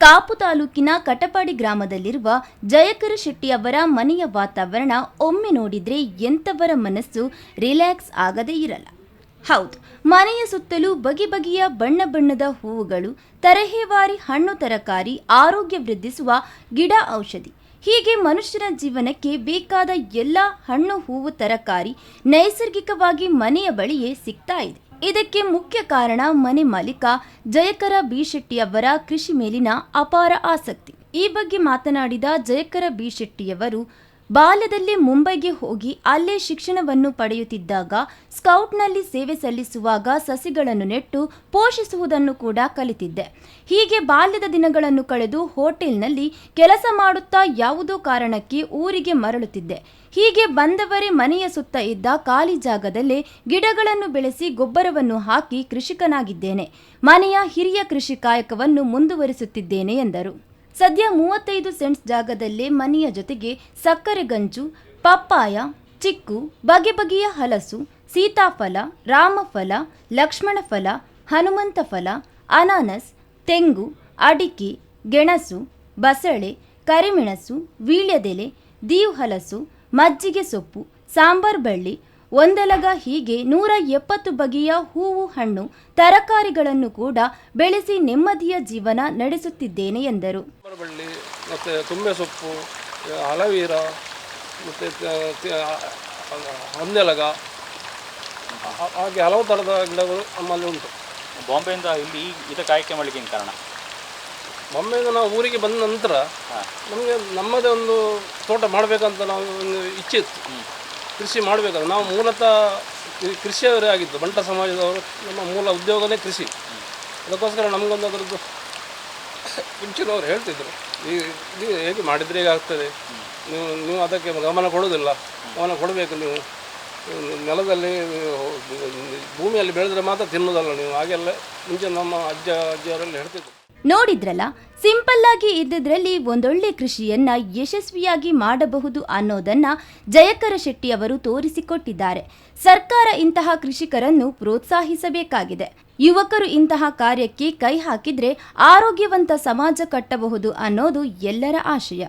ಕಾಪು ತಾಲೂಕಿನ ಕಟಪಾಡಿ ಗ್ರಾಮದಲ್ಲಿರುವ ಜಯಕರ ಶೆಟ್ಟಿ ಅವರ ಮನೆಯ ವಾತಾವರಣ ಒಮ್ಮೆ ನೋಡಿದರೆ ಎಂಥವರ ಮನಸ್ಸು ರಿಲ್ಯಾಕ್ಸ್ ಆಗದೇ ಇರಲ್ಲ. ಹೌದು, ಮನೆಯ ಸುತ್ತಲೂ ಬಗೆ ಬಗೆಯ ಬಣ್ಣ ಬಣ್ಣದ ಹೂವುಗಳು, ತರಹೇವಾರಿ ಹಣ್ಣು ತರಕಾರಿ ಆರೋಗ್ಯ ವೃದ್ಧಿಸುವ ಗಿಡ ಔಷಧಿ. ಹೀಗೆ ಮನುಷ್ಯನ ಜೀವನಕ್ಕೆ ಬೇಕಾದ ಎಲ್ಲ ಹಣ್ಣು, ಹೂವು, ತರಕಾರಿ ನೈಸರ್ಗಿಕವಾಗಿ ಮನೆಯ ಬಳಿಯೇ ಸಿಗ್ತಾ ಇದೆ. ಇದಕ್ಕೆ ಮುಖ್ಯ ಕಾರಣ ಮನೆ ಮಾಲೀಕ ಜಯಕರ ಬಿಶೆಟ್ಟಿಯವರ ಕೃಷಿ ಮೇಲಿನ ಅಪಾರ ಆಸಕ್ತಿ. ಈ ಬಗ್ಗೆ ಮಾತನಾಡಿದ ಜಯಕರ ಬಿ ಶೆಟ್ಟಿಯವರು ಬಾಲ್ಯದಲ್ಲಿ ಮುಂಬೈಗೆ ಹೋಗಿ ಅಲ್ಲೇ ಶಿಕ್ಷಣವನ್ನು ಪಡೆಯುತ್ತಿದ್ದಾಗ ಸ್ಕೌಟ್ನಲ್ಲಿ ಸೇವೆ ಸಲ್ಲಿಸುವಾಗ ಸಸಿಗಳನ್ನು ನೆಟ್ಟು ಪೋಷಿಸುವುದನ್ನು ಕೂಡ ಕಲಿತಿದ್ದೆ. ಹೀಗೆ ಬಾಲ್ಯದ ದಿನಗಳನ್ನು ಕಳೆದು ಹೋಟೆಲ್ನಲ್ಲಿ ಕೆಲಸ ಮಾಡುತ್ತಾ ಯಾವುದೋ ಕಾರಣಕ್ಕೆ ಊರಿಗೆ ಮರಳುತ್ತಿದ್ದೆ. ಹೀಗೆ ಬಂದವರೇ ಮನೆಯ ಸುತ್ತ ಇದ್ದ ಖಾಲಿ ಜಾಗದಲ್ಲೇ ಗಿಡಗಳನ್ನು ಬೆಳೆಸಿ ಗೊಬ್ಬರವನ್ನು ಹಾಕಿ ಕೃಷಿಕನಾಗಿದ್ದೇನೆ. ಮನೆಯ ಹಿರಿಯ ಕೃಷಿ ಕಾಯಕವನ್ನು ಮುಂದುವರಿಸುತ್ತಿದ್ದೇನೆ ಎಂದರು. ಸದ್ಯ ಮೂವತ್ತೈದು ಸೆಂಟ್ಸ್ ಜಾಗದಲ್ಲೇ ಮನೆಯ ಜೊತೆಗೆ ಸಕ್ಕರೆ ಗಂಜು, ಪಪ್ಪಾಯ, ಚಿಕ್ಕು, ಬಗೆ ಬಗೆಯ ಹಲಸು, ಸೀತಾಫಲ, ರಾಮಫಲ ಲಕ್ಷ್ಮಣ ಫಲ ಹನುಮಂತ ಫಲ ಅನಾನಸ್, ತೆಂಗು, ಅಡಿಕೆ, ಗೆಣಸು, ಬಸಳೆ, ಕರಿಮೆಣಸು, ವೀಳ್ಯದೆಲೆ ದೀವ್ ಹಲಸು ಮಜ್ಜಿಗೆ ಸೊಪ್ಪು, ಸಾಂಬಾರ್ ಬಳ್ಳಿ ಒಂದೆಲಗ ಹೀಗೆ ನೂರ ಎಪ್ಪತ್ತು ಬಗೆಯ ಹೂವು ಹಣ್ಣು ತರಕಾರಿಗಳನ್ನು ಕೂಡ ಬೆಳೆಸಿ ನೆಮ್ಮದಿಯ ಜೀವನ ನಡೆಸುತ್ತಿದ್ದೇನೆ ಎಂದರು. ಮತ್ತು ತುಂಬೆ ಸೊಪ್ಪು ಹಲವೀರ ಮತ್ತು ಹಂದೆಲಗ ಹಾ- ಹಾಗೆ ಹಲವು ಥರದ ಗಿಡಗಳು ನಮ್ಮಲ್ಲಿ ಉಂಟು. ಬಾಂಬೆಯಿಂದ ಇಲ್ಲಿ ಈ- ಇದಕ್ಕೆ ಆಯ್ಕೆ ಮಾಡಲಿಕ್ಕೆ ಕಾರಣ? ಬಾಂಬೆಯಿಂದ ನಾವು ಊರಿಗೆ ಬಂದ ನಂತರ ನಮಗೆ ನಮ್ಮದೇ ಒಂದು ತೋಟ ಮಾಡಬೇಕಂತ ನಾವು ಒಂದು ಇಚ್ಛೆ ಇತ್ತು. ಕೃಷಿ ಮಾಡಬೇಕು ನಾವು ಮೂಲತಃ ಕೃಷಿಯವರೇ ಆಗಿದ್ದು, ಬಂಟ ಸಮಾಜದವರು, ನಮ್ಮ ಮೂಲ ಉದ್ಯೋಗನೇ ಕೃಷಿ. ಅದಕ್ಕೋಸ್ಕರ ನಮಗೊಂದು ಅದರದ್ದು ಮುಂಚಿನವರು ಹೇಳ್ತಿದ್ರು, ಈ ಹೇಗೆ ಮಾಡಿದರೆ ಹೇಗೆ ಆಗ್ತದೆ ನೀವು ನೀವು ಅದಕ್ಕೆ ಗಮನ ಕೊಡೋದಿಲ್ಲ ಗಮನ ಕೊಡಬೇಕು ನೀವು. ನೆಲದಲ್ಲಿ ಭೂಮಿಯಲ್ಲಿ ಬೆಳೆದ್ರೆ ಮಾತ್ರ ತಿನ್ನೋದಲ್ಲ ನೀವು. ಹಾಗೆಲ್ಲ ಮುಂಚೆ ನಮ್ಮ ಅಜ್ಜ, ಅಜ್ಜಿಯವರೆಲ್ಲ ಹೇಳ್ತಿದ್ರು. ನೋಡಿದ್ರಲ್ಲ, ಸಿಂಪಲ್ ಆಗಿ ಇದ್ದಿದ್ರಲ್ಲಿ ಒಂದೊಳ್ಳೆ ಕೃಷಿಯನ್ನ ಯಶಸ್ವಿಯಾಗಿ ಮಾಡಬಹುದು ಅನ್ನೋದನ್ನ ಜಯಕರ ಶೆಟ್ಟಿ ಅವರು ತೋರಿಸಿಕೊಟ್ಟಿದ್ದಾರೆ. ಸರ್ಕಾರ ಇಂತಹ ಕೃಷಿಕರನ್ನು ಪ್ರೋತ್ಸಾಹಿಸಬೇಕಾಗಿದೆ. ಯುವಕರು ಇಂತಹ ಕಾರ್ಯಕ್ಕೆ ಕೈ ಹಾಕಿದ್ರೆ ಆರೋಗ್ಯವಂತ ಸಮಾಜ ಕಟ್ಟಬಹುದು ಅನ್ನೋದು ಎಲ್ಲರ ಆಶಯ.